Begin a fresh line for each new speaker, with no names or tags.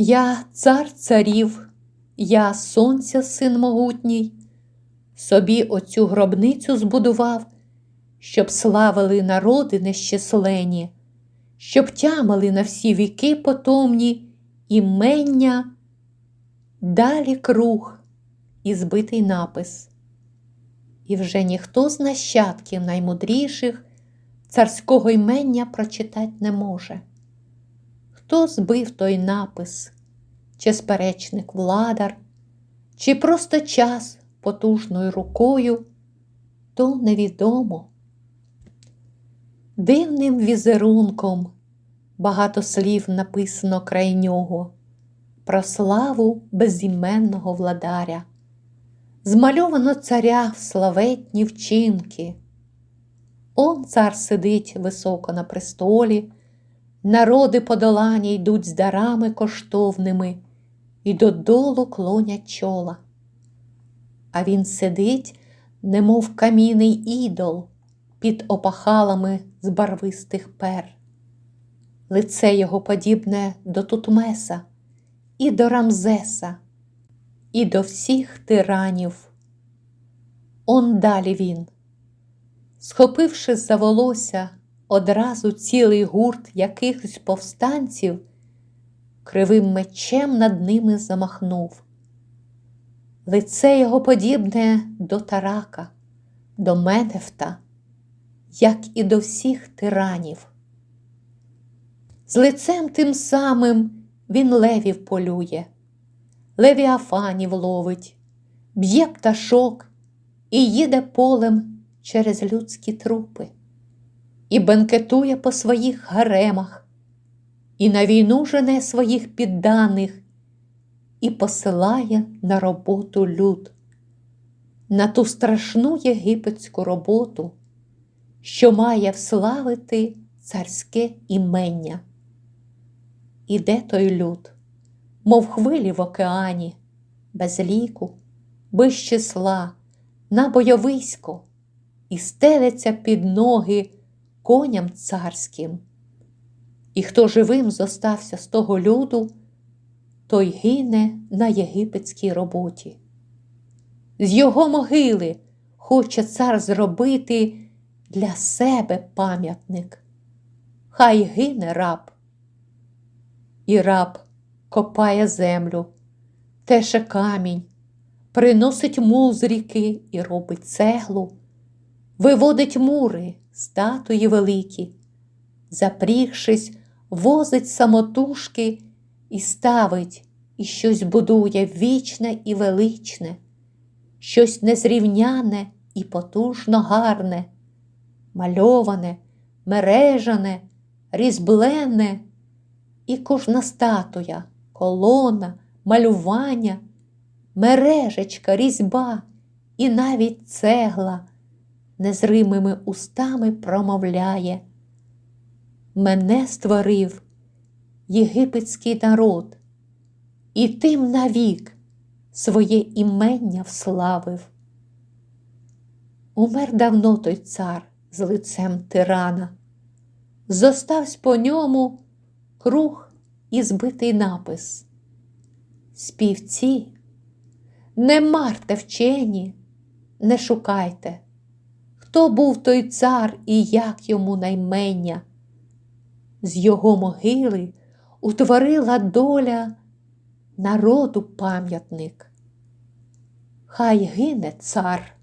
Я цар царів, я сонця син могутній, собі оцю гробницю збудував, щоб славили народи нещаслені, щоб тямили на всі віки потомні імення, далі круг і збитий напис. І вже ніхто з нащадків наймудріших царського імення прочитати не може. Хто збив той напис, чи сперечник владар, чи просто час потужною рукою, то невідомо. Дивним візерунком багато слів написано край нього про славу безіменного владаря. Змальовано царя в славетні вчинки. Он цар сидить високо на престолі, народи подолані йдуть з дарами коштовними і додолу клонять чола. А він сидить, немов камінний ідол, під опахалами з барвистих пер. Лице його подібне до Тутмеса, і до Рамзеса, і до всіх тиранів. Он далі він, схопивши за волосся одразу цілий гурт якихось повстанців, кривим мечем над ними замахнув. Лице його подібне до тарака, до Менефта, як і до всіх тиранів. З лицем тим самим він левів полює, левіафанів ловить, б'є пташок і їде полем через людські трупи, і бенкетує по своїх гаремах, і на війну жене своїх підданих, і посилає на роботу люд, на ту страшну єгипетську роботу, що має вславити царське імення. Іде той люд, мов хвилі в океані, без ліку, без числа, на бойовисько і стелиться під ноги коням царським. І хто живим зостався з того люду, той гине на єгипетській роботі. З його могили хоче цар зробити для себе пам'ятник. Хай гине раб. І раб копає землю, теше камінь, приносить мул з ріки і робить цеглу, виводить мури, статуї великі, запрігшись, возить самотужки і ставить, і щось будує вічне і величне, щось незрівняне і потужно гарне, мальоване, мережане, різблене, і кожна статуя, колона, малювання, мережечка, різьба і навіть цегла незримими устами промовляє. Мене створив єгипетський народ, і тим навік своє імення вславив. Умер давно той цар з лицем тирана, зоставсь по ньому круг і збитий напис. Співці, не марте вчені, не шукайте, хто був той цар і як йому наймення. З його могили утворила доля народу пам'ятник. Хай гине цар.